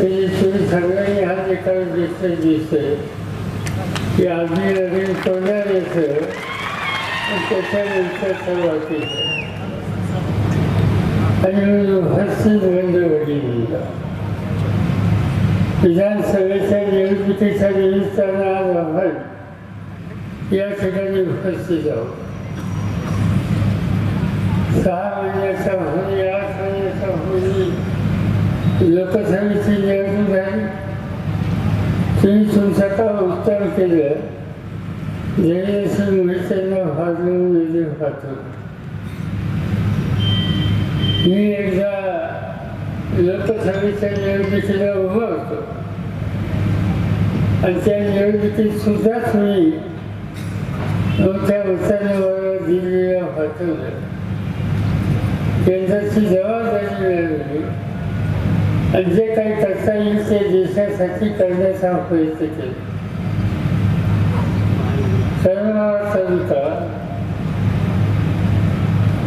तुम्ही सगळ्यांनी हा निकाल दिसतोय दिसतोय की आम्ही नवीन तोंडार येतं त्याच्यानंतर सर्वात आणि हस्ती बंद वडील विधानसभेच्या निवडणुकीच्या निमित्तानं आज आपण या ठिकाणी उपस्थित आहोत सहा महिन्याचा होणी आठ महिन्याचा होणी लोकसभेची निवडणूक झाली तुम्ही तुमचं काम उत्तम केलं जयश्री मोहित्यांना फाजून विजय पाहतो मी एकदा लोकसभेच्या निवडणुकीला उभं होतो आणि त्या निवडणुकीत सुद्धा तुम्ही मोठ्या मताने मला दिल्लीला पाठवलं केंद्राची जबाबदारी मिळवली आणि जे काही करता येईल ते देशासाठी करण्याचा प्रयत्न केला. कर्नाळा तालुका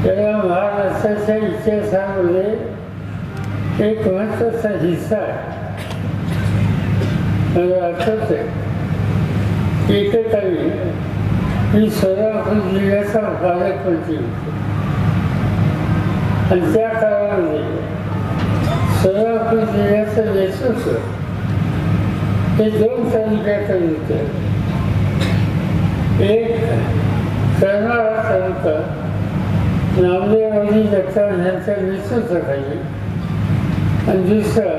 या महाराष्ट्राच्या इतिहासामध्ये एक महत्त्वाचा हिस्सा आहे. मला आठवत आहे एकेकाळी मी सोलापूर जिल्ह्याचा पालकमंत्री होतो. आणि त्या काळामध्ये सोलापूर आपण जिल्ह्याचं नेतृत्व हे दोन तालुक्याकडे होतं एक कर्नाळा तालुका नामदेवजी जगताप यांच्या नेतृत्वाखाली आणि दुसरा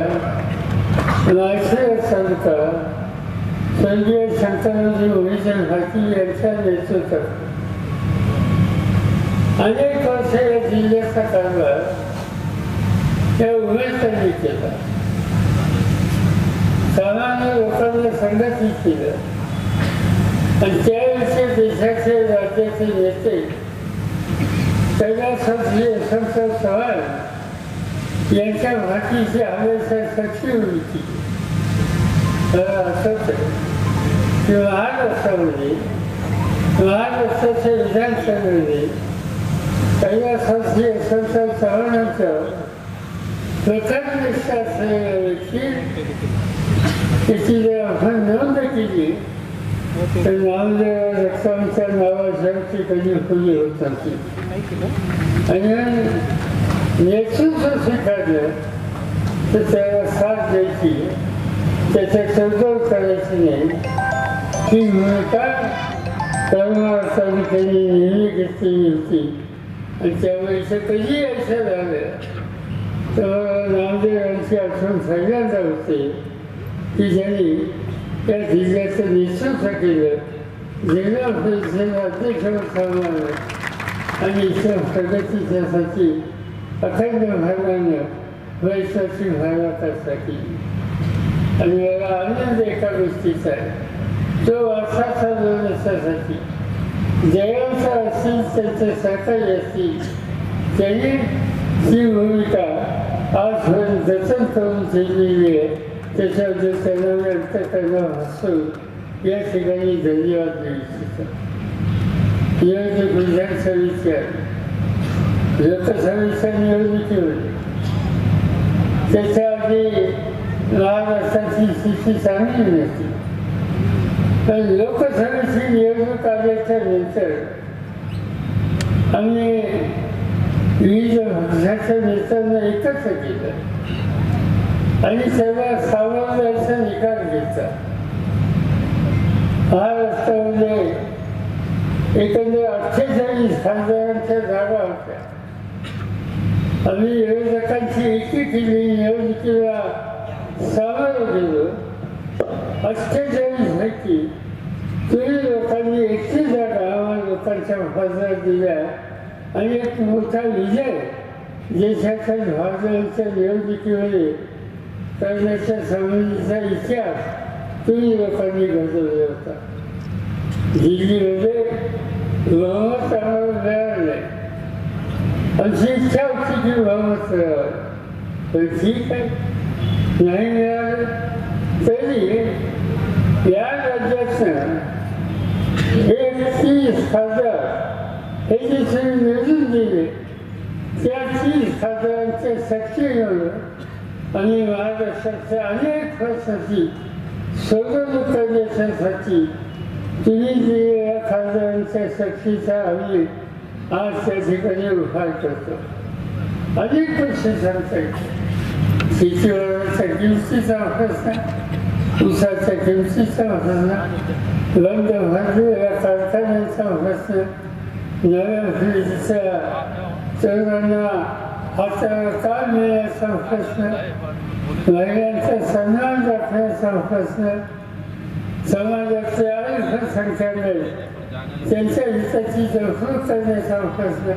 नाशिक संत संजय शंकररावजी ओरिजन पाटील यांच्या नेतृत्वात अनेक वर्ष या जिल्ह्याचा कारभार या उमेदवारांनी केला सामान्य लोकांना संघटित केलं आणि त्याविषयी देशाचे राज्याचे नेते कैलासजी यशवंतराव चव्हाण यांच्या भाषेची हमेशा सचिव होती. मला आठवत की महाराष्ट्रामध्ये महाराष्ट्राच्या विधानसभेमध्ये कैलासजी यशवंतराव चव्हाणांचं प्रखर निष्ठा असलेल्या व्यक्ती त्याची जर आपण नोंद केली तर नामदेव रक्तांच्या नावासारखी कधी खुली होत नव्हती आणि नेतृत्व स्वीकारलं तर त्याला साथ द्यायची त्याच्या चौदव करायची नाही ही भूमिका कर्मळ तालुक्याने नेहमी घेतलेली होती आणि त्यामुळे इथं कधी यायचं झालं तर नामदेव यांची आठवण सगळ्यांना होते. की ज्यांनी त्या जिल्ह्याचं नेतृत्व केलं जिल्हा परिषद अध्यक्ष सांभाळलं आणि इतर प्रगतीच्यासाठी अखंड भागानं वैश्वाची भागासाठी केली आणि मला आनंद एका गोष्टीचा आहे. तो वारसा चालवण्यासाठी जयांचा असतील त्यांचे सहकारी असतील त्यांनी ती भूमिका आजपर्यंत जतन करून ठेवलेली आहे त्याच्याबद्दल त्यांना मी अंतकरणं हसू या ठिकाणी धन्यवाद देऊ इच्छितो निवडणूक विधानसभेच्या लोकसभेच्या निवडणुकीमध्ये त्याच्या आधी महाराष्ट्राची स्थिती चांगली नसते पण लोकसभेची निवडणूक आल्याच्यानंतर आम्ही विविध पक्षाच्या नेत्यांना एकत्र केलं आणि सर्व सामोऱ्याचा निकाल घेतला महाराष्ट्रामध्ये म्हणजे एकंदर अठ्ठेचाळीस खासदारांच्या जागा होत्या. आम्ही विरोधकांची एकी केली निवडणुकीला सामोरं गेलो अठ्ठेचाळीस पैकी तुम्ही लोकांनी एकटी जागा आम्हाला लोकांच्या खासदार दिल्या. आणि एक मोठा विजय देशाच्या भारताच्या निवडणुकीमध्ये करण्याच्या संबंधीचा इतिहास तुम्ही लोकांनी घडवला होता. दिल्लीमध्ये बहुमत आम्हाला मिळालं. नाही अशी इच्छा होती की बहुमत मिळावं. पण ठीक आहे. नाही मिळालं तरी या राज्यातनं एक तीस खासदार हे जे निवडून दिले. त्या तीस खासदारांच्या शक्तीमुळे आणि महाराष्ट्राच्या अनेक वर्षाची सोडवणूक करण्यासाठी तुम्ही जे या खासदारांच्या शक्तीचा आम्ही आज त्या ठिकाणी उभार करतो. अनेक गोष्टी सांगता येतील. शेतीवरच्या किमतीचा प्रश्न ऊसाच्या किमतीचा प्रश्न बंद भरलेल्या कारखान्यांचा पिढीच्या तरुणांना हाताला काम मिळण्याचा प्रश्न महिलांचा सन्मान राखण्याचा प्रश्न समाजाचे अल्पसंख्याने त्यांच्या हिताची तरतूद करण्याचा प्रश्न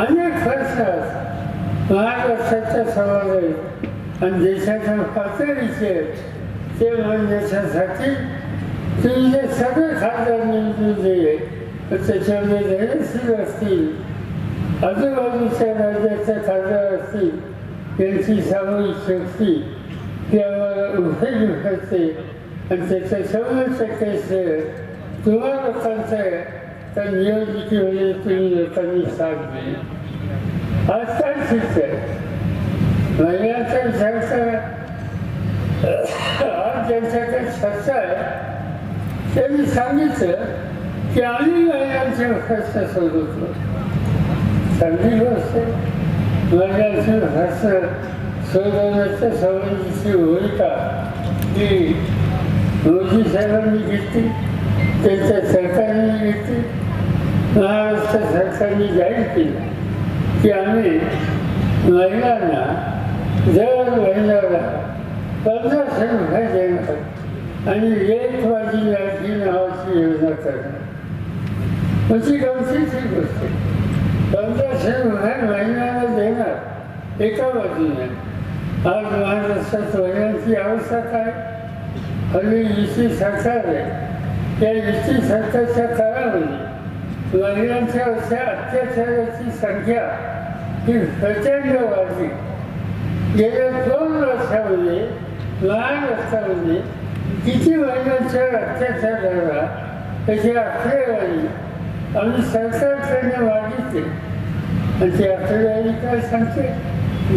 अनेक खर्च आहेत. महाराष्ट्राच्या समोर आणि देशाच्या पातळीचे ते ते देशासाठी तुम्ही जे सगळे खासदार निवडून दिले तर त्याच्यामध्ये धैर्यशील असतील आजूबाजूच्या राज्याचे खासदार असतील त्यांची सामूहिक शक्ती ते आम्हाला उपयोगी करते आणि त्याचं शंभर टक्के श्रेय तुम्हा लोकांचं आहे तर निवडणुकीमध्ये तुम्ही लोकांनी साथ दिली आज काय शिक्षण महिलांचा विचार करा आज ज्यांच्याकडे चर्चा आहे त्यांनी सांगितलं की आम्ही महिलांचे प्रश्न सोडवतो चांगली गोष्ट आहे महिलांचे सोडवण्याच्या संबंधीची भूमिका ही रोजी साहेबांनी घेतली त्यांच्या सरकारने घेतली महाराष्ट्र सरकारने जाहीर केलं की आम्ही महिलांना दर महिन्याला पंधराशे रुपये देणार आणि एक माझी लाठी नावाची योजना करणार म्हणजे गमतीची गोष्ट त्यांचा पंधराशे होणार महिन्याला देणार एका बाजूने आज महाराष्ट्रात महिलांची अवस्था काय हल्ली युती सरकार आहे त्या युती सरकारच्या काळामध्ये महिलांच्या अशा अत्याचाराची संख्या ही प्रचंड वाढली गेल्या दोन वर्षामध्ये महाराष्ट्रामध्ये किती महिन्यांच्या अत्याचार झाला त्याची आकडेवारी आम्ही सरकारकडनं मागितली आणि ती आकडेवारी काय सांगते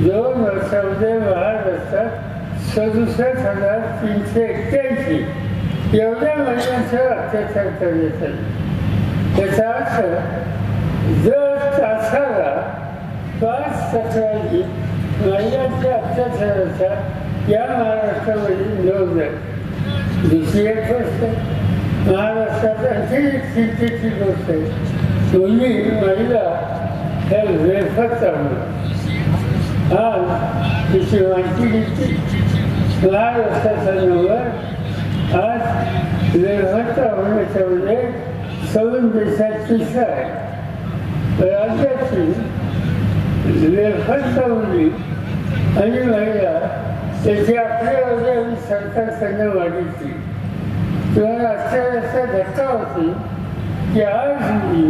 दोन वर्षामध्ये महाराष्ट्रात सदुसष्ट हजार तीनशे एक्क्याऐंशी. एवढ्या महिलांच्यावर अत्याचार करण्यात आले. त्याचा अर्थ जर तासाला पाच तक्रारी महिलांच्या अत्याचाराच्या या महाराष्ट्रामध्ये नोंद आहे दुसरी एक गोष्ट महाराष्ट्रात आणखी एक चिंतेची गोष्ट आहे. दोन्ही महिला ह्या वेफत चालू आज तिची माहिती घेतली. महाराष्ट्राचा नंबर आज वेळखाचा होण्याच्या म्हणजे सवन देशात तिसरा आहे राज्याची वेफत चालवली. आणि महिला त्याची आकडेवारी सरकार सरकारकडनं वाढीची किंवा अक्षरशः धक्का होती. की आज मी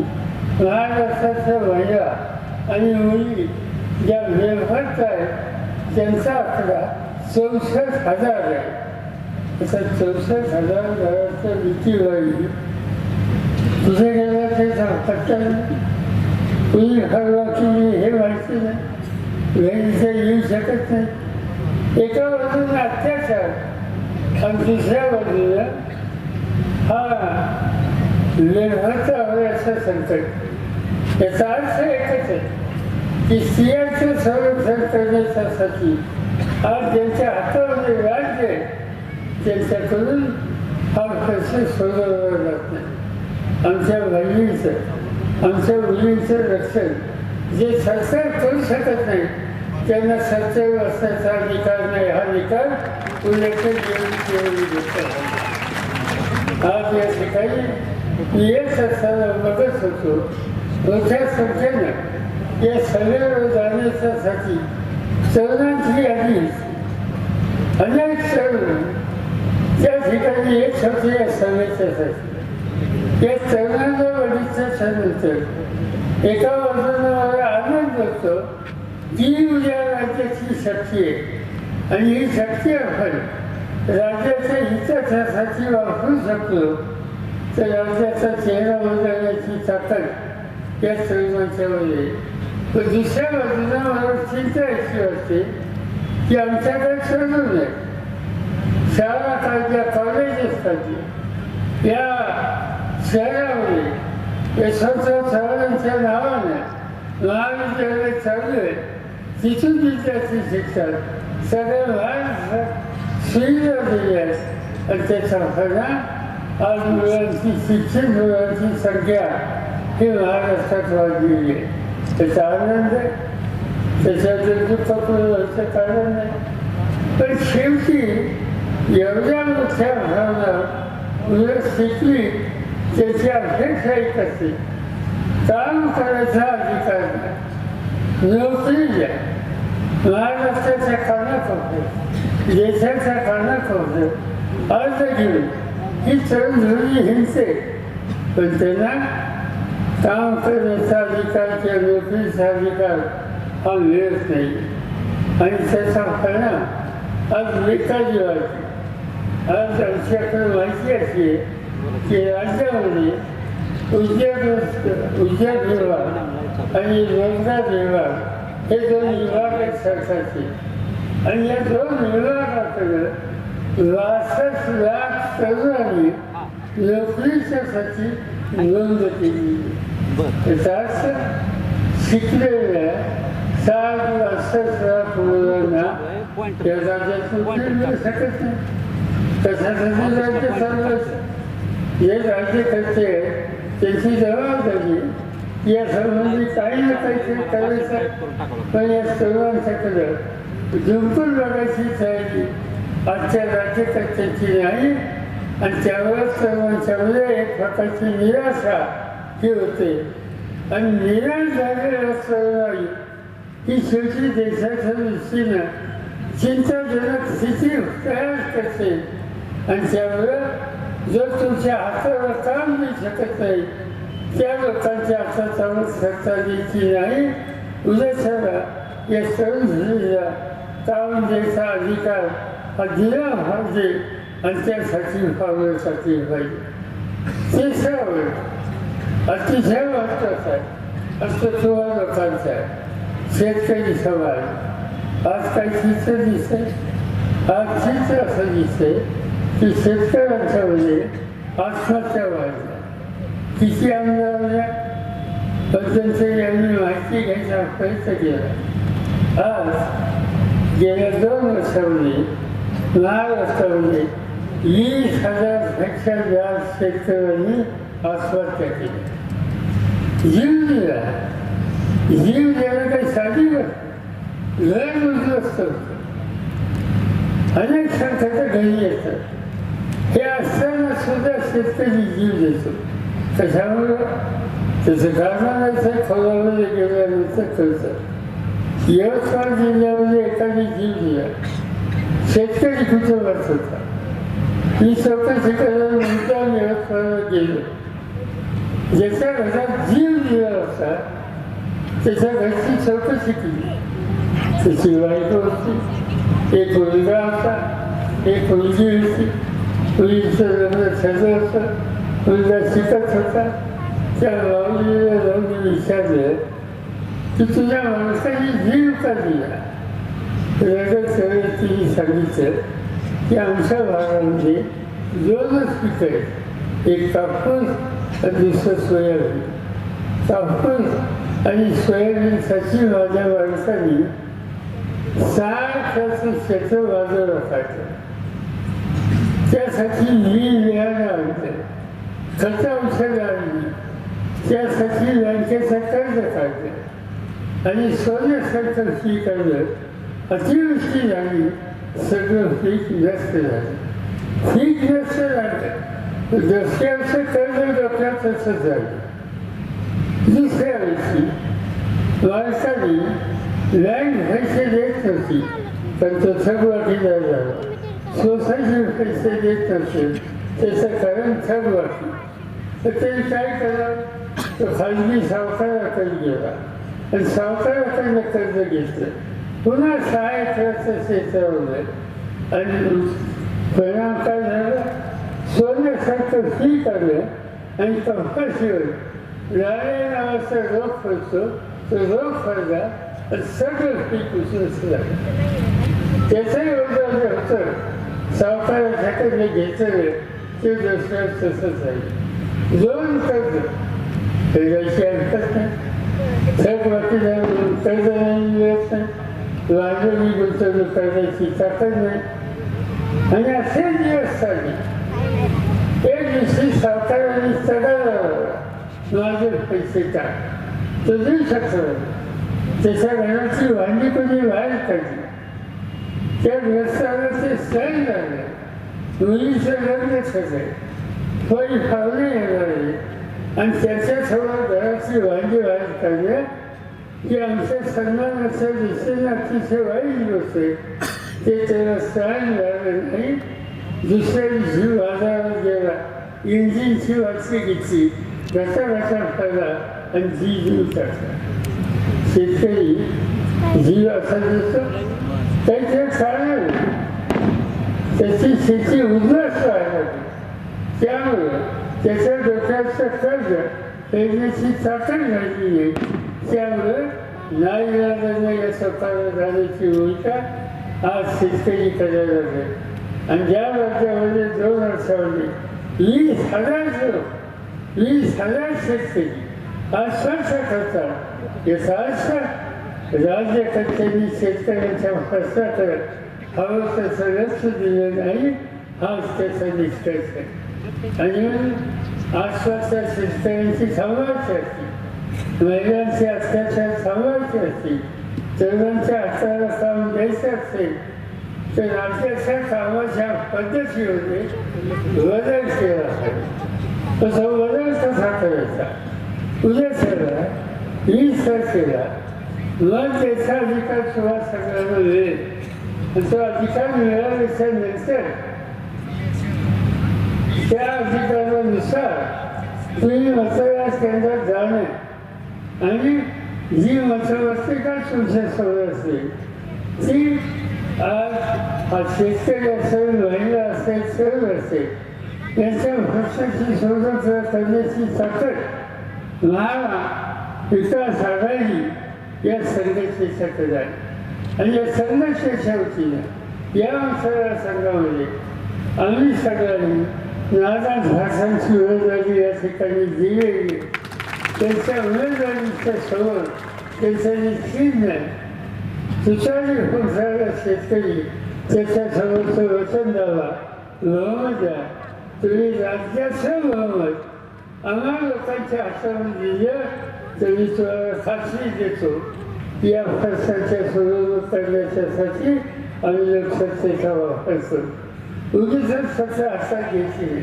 महाराष्ट्राच्या महिला आणि मुली ज्या व्यवहार आहेत त्यांचा आकडा चौसष्ट हजार आहे. आता चौसष्ट हजार भीती भीतीवारी कुठे गेलं ते पत्ता कुणी हरवा की मी हे माहिती नाही. घरी येऊ शकत नाही. एका बाजूने अत्याचार. आणि दुसऱ्या बाजूला हा निर्भरता असं संकट. याचा अर्थ एकच आहे की स्त्रियांचं संरक्षण करण्यासाठी आज ज्यांच्या हातामध्ये राज्य आहे त्यांच्याकडून हा प्रश्न सोडवला जात नाही. आमच्या बहिणींचं आमच्या मुलींचं रक्षण जे सरकार करू शकत नाही त्यांना सरकार असण्याचा अधिकार नाही. हा निकाल उल्लेख आज या ठिकाणी येत असताना बघत होतो मोठ्या संख्येनं या सभेवर जाण्याच्यासाठी तरुणांची यादी अनेक तरुण त्या ठिकाणी येत होते या सभेच्यासाठी या तरुणांना बघितल्याच्यानंतर एका वर्षानं मला आनंद होतो ती उद्या राज्याची शक्ती आहे आणि ही शक्ती आपण राज्याच्या हितासाठी वापरू शकलो तर राज्याचा चेहरा बदलण्याची ताकद या तरुणांच्यामध्ये पण दुसऱ्या बाजूला मला चिंता अशी वाटते की आमच्याकडे सोडून आहे शाळा काढल्या कॉलेज असतात. या शहरामध्ये यशवंतराव चव्हाणांच्या नावाने महाविद्यालय चालू आहे. तिथून विद्यार्थी शिक्षण. सगळ्या भारत सुविधा दिल्या आहेत आणि त्याचा परिणाम आज मुलांची शिक्षित मुलांची संख्या ही महाराष्ट्रात वाढलेली आहे त्याचा आनंद आहे त्याच्यात दुःख कारण नाही पण शेवटी एवढ्या मोठ्या भावना मुलं शिकली त्याची अपेक्षा एक असते काम करायचा अधिकार नाही नोकरी द्या महाराष्ट्राच्या कानात होते देशाच्या कानाकोपऱ्यात अर्ज घेऊन ही तरुण धुरी हिंडते पण त्यांना काम करण्याचा अधिकार किंवा नोकरीचा अधिकार हा मिळत नाही आणि त्याचा परिणाम आज बेकारी वाढते आज आमच्याकडे माहिती अशी की राज्यामध्ये उद्योग उद्योग विभाग आणि रोजगार विभाग हे दोन विभाग आहेत सरकारचे आणि या दोन विभागाकडे बासष्ट लाख तरुणांनी नोकरीच्यासाठी नोंद केली. त्याचा शिकलेल्या सात बासष्ट लाख मुलांना या राज्यातून मिळू शकत नाही. कशासाठी राज्य हे राज्यकर्ते त्यांची जबाबदारी या संबंधी काही ना काहीतरी करायचं. पण या सर्वांच्याकडं जिंकून लढायची तयारी आजच्या राज्यकर्त्यांची नाही आणि त्यावर सर्वांच्यामध्ये एक प्रकारची निराशा ही होते. आणि निराश झालेल्या सर्वांनी ही शेवटी देशाच्या दृष्टीनं चिंताजनक स्थिती तयार करते. आणि त्यामुळं जो तुमच्या हातावर काम देऊ शकत नाही त्या लोकांच्या हातावर सत्ता द्यायची नाही. उद्या उद्याच्याला या तरुण झालेल्या काम द्यायचा अधिकार हा दिला पाहिजे आणि त्यासाठी फावण्यासाठी पाहिजे तिसरा अतिशय महत्त्वाचा आहे असं तुम्हा लोकांचा आहे शेतकरी समाज आज काही चित्र दिसतंय आज चित्र असं दिसतंय की शेतकऱ्यांच्यामध्ये आत्महत्या वाढल्या किती आमदार पद्धती यांनी माहिती घ्यायचा प्रयत्न केला आज गेल्या दोन वर्षामध्ये महाराष्ट्रामध्ये वीस हजारपेक्षा जास्त शेतकऱ्यांनी आत्महत्या केली जीव दिला जीव देणं काही साधी गोष्ट लय उद्ध्वस्त होतं अनेक संकट घरी येतात हे असताना सुद्धा शेतकरी जीव देतो कशामुळं त्याचं कारण असं खोलामध्ये गेल्यानंतर कळतं यवतमाळ जिल्ह्यामध्ये एकाने जीव दिला शेतकरी कुटुंबात होता. मी स्वतः करायला मुद्दाम यवतमाळला गेलो. ज्याच्या घरात जीव दिला होता त्याच्या घरची चौकशी केली त्याची बायको होती एक मुलगा होता एक मुलगी होती. मुलीचं लग्न ठरलं होतं मुलगा शिकत होता. त्या लावलेल्या जाऊन विचारलं की तुझ्या माणसाने जीव का दिला रगत सगळं सांगितलं की आमच्या भागामध्ये दोनच पिकं आहेत एक कापूस आणि दुसरं सोयाबीन. कापूस आणि सोयाबीनसाठी माझ्या माणसांनी सारखं क्षेत्र बाजूला काढलं त्यासाठी मी लिहायला आणलं खतं औषधं आणली. त्यासाठी बँकेचं कर्ज काढलं आणि सोन्यासारखं पीक आणलं अतिवृष्टी झाली सगळं पीक व्यस्त झालं. पीक व्यस्त झालं. दसऱ्याचं कर्ज जपल्या तसंच झालं. दुसऱ्या वर्षी वारसाने लँड पैसे देत नव्हती पण तो थकवाटीदार झाला सोसायटी पैसे देत नसेल त्याचं कारण थकवाटी तर ते काय करावं तो खाजगी सावकाराकडे गेला. आणि सावकाराकडनं कर्ज घेतलं. पुन्हा शाळेत सहाय्यकाचं क्षेत्रावलं आणि परिणाम काय झालं सोन्यासारखं फी आलं आणि कंपल्शिवर लाळे नावाचा रोग पडतो तो रोग पडला सगळं पीक उचलच झालं त्याचंही योगदान जे होतं सावकारासाठी मी घेतलं ते दुसरं तसंच आहे. दोन कर्ज कर्जाची हरकत नाही थक बाकी कर्ज नाही मिळत नाही लागलेली गुंतवणूक करण्याची ताकद नाही आणि असे दिवस चालले एक दिवशी सावकाराने सगळं माझे पैसे टाक तो देऊ शकतो त्याच्या घराची वांगी कोणी बाहेर काढली त्या ग्रस्ताला ते सण झाले मुलीचं लग्न झालंय कोणी पाहुणे येणार आहे आणि त्याच्यासमोर घराची वांगी बाहेर काढल्या की आमच्या सन्मानाच्या दिशेने अतिशय वाईट गोष्ट ते त्याला सहन झालं नाही दुसऱ्या दिवशी बाजारात गेला इंजिनची वाचली घेतली घसा घसा खाला आणि जी जीव टाकला शेतकरी जीव असा दिसतो त्याचे कारण आहे. त्याची शेती उद्ध्वस्त व्हायला त्यामुळे त्याच्या डोक्याचं कर्ज फेडण्याची ताकद झाली आहे नाईलाजाने या स्वतःला झाल्याची भूमिका आज शेतकरी करायला लागले आणि ज्या राज्यामध्ये दोन वर्षामध्ये वीस हजार लोक वीस हजार शेतकरी आज स्वच्छ करतात याचा अर्थ राज्यकर्त्यांनी शेतकऱ्यांच्या प्रश्नाकडे हवं तसं लक्ष दिलं नाही हाच त्याचा निष्कर्ष आहे आणि आसपासच्या शेतकऱ्यांची संवाद असते महिलांचे अत्याचार थांबवायचे असतील तरुणांच्या हाताला काम द्यायचं असेल तर राज्याच्या कामाच्या पद्धतीमध्ये बदल केला पाहिजे तसं बदल कसा करायचा उद्या सगळा वीस तारखेला मग त्याचा अधिकार सुरुवात सगळ्यांना मिळेल. तो अधिकार मिळाल्याच्या नंतर त्या अधिकारानुसार तुम्ही मतदार केंद्रात जाणं आणि जी मतपत्रिका तुमच्या सवय असेल ती आज शेतकरी असेल महिला असेल सर्व असेल त्यांच्या भविष्याची शोधक करण्याची ताकद महारा पिता साधायची या संघटनेच्याकडे आहे. आणि या संघर्षाच्या वतीनं या मतदारसंघामध्ये आम्ही सगळ्यांनी नाना भाषांची झाली या ठिकाणी दिलेली त्यांच्या उमेदवारीच्या समोर त्यांचा निश्चित नाही सुचारू होणारा शेतकरी त्याच्यासमोरचं वचन द्यावा बहुमत द्या तुम्ही राज्याचं बहुमत आम्हा लोकांच्या हातामध्ये दिलं तरी तुम्हाला खात्री देतो की या प्रश्नाच्या सोडवणूक करण्याच्यासाठी आम्ही लोकसत्तेचा वापर करतो उगीच स्वतः हातात घेतली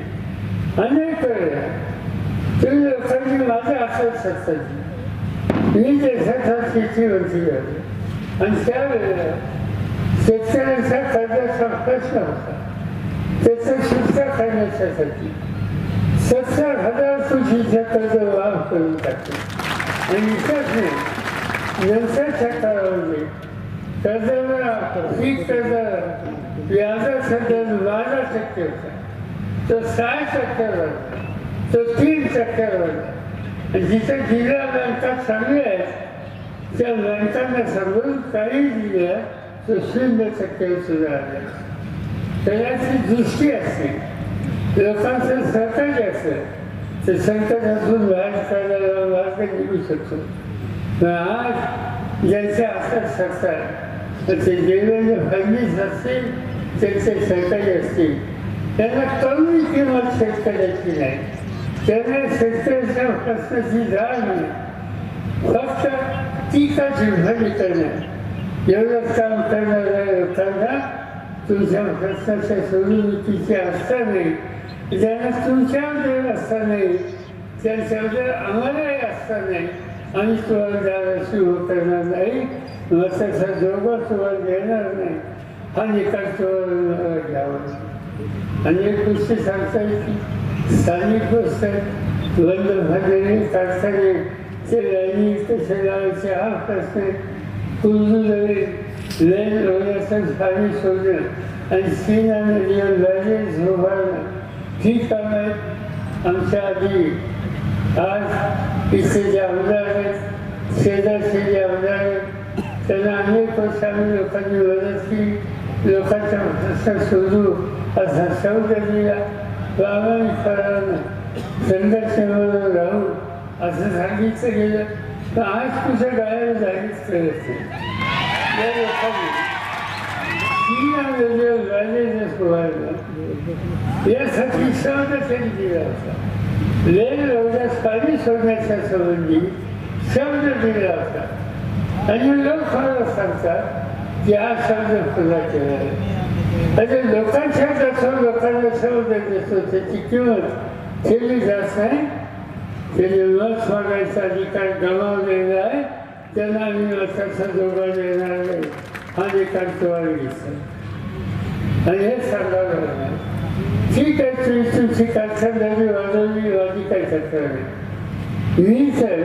अनेक वेळा तुम्ही लोकांनी माझ्या हातात सत्ताची मी देशाचा शेतीवरती झालो आणि त्यावेळेला शेतकऱ्यांचा कर्जाचा प्रश्न होता. त्याचं सुटका करण्याच्यासाठी सत्तर हजार कोटीचं कर्ज माफ करून टाकले. आणि इतकंच नाही नंतरच्या काळामध्ये कर्जाला पीक कर्जाला व्याजाचा दर बारा टक्के होता. तो सहा टक्क्यावर तो तीन टक्क्यावर जिथे जिथं जिल्हा बँका चांगल्या आहेत त्या बँकांना सांगून काही दिल्या तो शून्य टक्के सुद्धा आले त्याची दृष्टी असते. लोकांचं सहकार्य असतं. ते असून बाहेर काढायला मार्ग निघू शकतो. पण आज ज्यांच्या हातात सत्ता तर ते देवेंद्र फडणवीस असतील त्यांचे सरकारी असतील. त्यांना कमी किंमत शेतकऱ्याची नाही. त्याने शेतकऱ्याच्या प्रश्नाची जाण नाही फक्त टीकाची भरणी करणं एवढं काम करणाऱ्या लोकांना तुमच्या प्रश्नाच्या सोडवणुकीची आस्था नाही ज्यांना तुमच्यामध्ये आस्था नाही त्यांच्यामध्ये आम्हालाही आस्था नाही आम्ही तुम्हाला द्यायला सुरू करणार नाही मताचा दोघं तुम्हाला देणार नाही हा निकाल तुम्हाला घ्यावा आणि एक गोष्टी सांगता येते स्थानिक गोष्ट आहे बंद भरलेले कारखाने ते लाईनी कसे लावायचे हा प्रश्न आहे कुंजूदरे लेन होण्याचं पाणी सोडणं आणि सीना नदीवर बॅरेज उभारणं ही कामं आहेत आमच्या आधी आज इथे जे आमदार आहेत शेजारचे जे आमदार आहेत त्यांना अनेक वर्ष आम्ही लोकांनी मदत केली लोकांचा शोधू असा शब्द दिला प्रामाणिकपणानं संघर्षामध्ये राहू असं सांगितलं गेलं. तर आज कुठं गायब झालीच करत नाही या लोकांनी तीन यासाठी शब्द त्यांनी दिला होता. लेन एवढ्यास पाणी सोडण्याच्या संबंधी शब्द दिला होता. आणि लोक मला सांगतात की हा शब्द खुला केला आहे. आणि लोकांच्या जसं लोकांना सर्व देत असतो त्याची किंमत केली जात नाही. त्याने लस वागायचा अधिकार गमावलेला आहे. त्यांना आम्ही मताचा जोगा देणार नाही. हा अधिकार तुम्हाला घेतला आणि हे सांगावं लागणार ठीक आहे तुम्ही तुमची कारखानदारी वाजवली वाजी काय करणार नाही. मी तर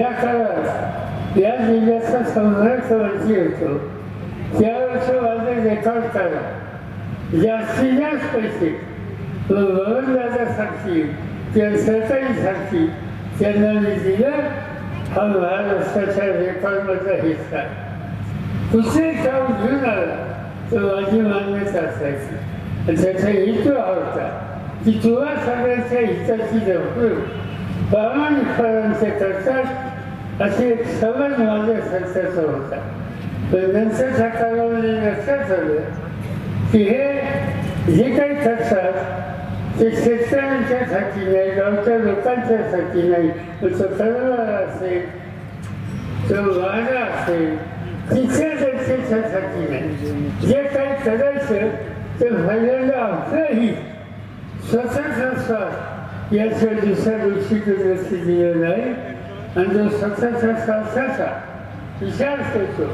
या काळात या जिल्ह्याचा संघर्ष मंत्री होतो. त्यावेळेस माझं रेकॉर्ड करा जास्तीत जास्त पैसे. भवनदादा साक्षी किंवा साक्षी त्यांना मी दिलं. हा महाराष्ट्राच्या रेकॉर्डमधला हिस्सा. दुसरे काम घेऊन आला. तर माझी मान्यता असायची. त्याचा हेतू हा होता की तुला सगळ्यांच्या हिताची जपून प्रामाणिकपणाचे करतात असे एक समज माझ्या संस्थेचा होता. पण नंतरच्या लक्षात आलं की हे जे काही करतात ते शेतकऱ्यांच्यासाठी नाही गावच्या लोकांच्यासाठी नाही तर तो असेल तो वाडा असेल तिथल्या जनतेच्यासाठी नाही. जे काही करायचं ते व्हायला आपलंही स्वतःचा स्वार्थ याच्या दुसऱ्या दिवशी लक्ष दिलं नाही. आणि जो स्वतःचा स्वार्थाचा विचार करतो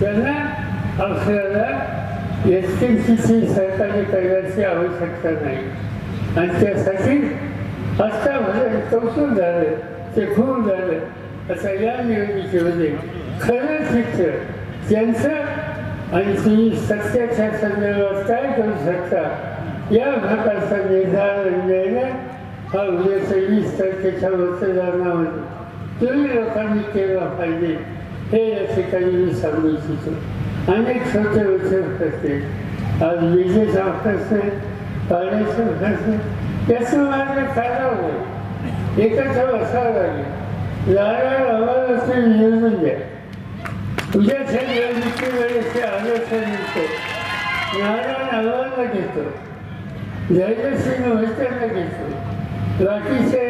त्यांना आपल्याला एसटीची सहकार्य करण्याची आवश्यकता नाही आणि त्यासाठी आत्तामध्ये कौतुक झालं ते खूप झालं असं या निवडणुकीमध्ये खरं शिक्षण त्यांचं आणि तुम्ही सत्याच्या संदर्भात काय करू शकता या प्रकारचा निर्धारण निर्णय हा उद्याचं वीस तारखेच्या मतदानामध्ये तुम्ही लोकांनी केला पाहिजे हे या ठिकाणी मी सांगू इच्छितो अनेक स्वच्छ विचार प्रश्न आज विजेचा प्रश्न आहे, पाण्याचा प्रश्न आहे. त्याचं मार्ग काढावं लागेल एकत्र बसावं लागेल लाडा हवा असेल नियोजन द्या. उद्याच्या निवडणुकीवेळेस ते आदर्श येतो नारायण आव्हानला घेतो. जयसिंग वैश्यांना घेतो. बाकीचे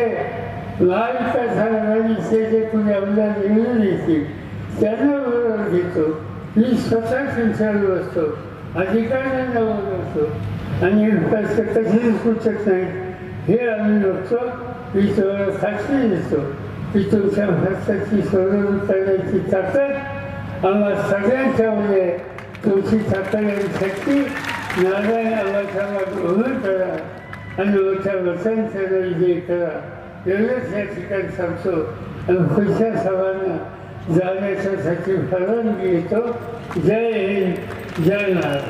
महाविकास आघाडीचे जे कोणी आमदार निवडून येतील. त्यांना बरोबर घेतो. मी स्वतः संचालू असतो अधिकाऱ्यांना असतो आणि कसं कधीच सुचत नाही. हे आम्ही बघतो. मी तुम्हाला खात्री देतो. की तुमच्या भारताची सोडवणूक करण्याची ताकद आम्हा सगळ्यांच्यामध्ये तुमची ताकद आणि शक्ती नारायण आम्हाला उभं करा. आणि मोठ्या वसांचा विजय करा. एवढंच या ठिकाणी सांगतो. आणि खुशा सभांना जाण्याच्यासाठी परवानगी घेतो जय हिंद जय महाराज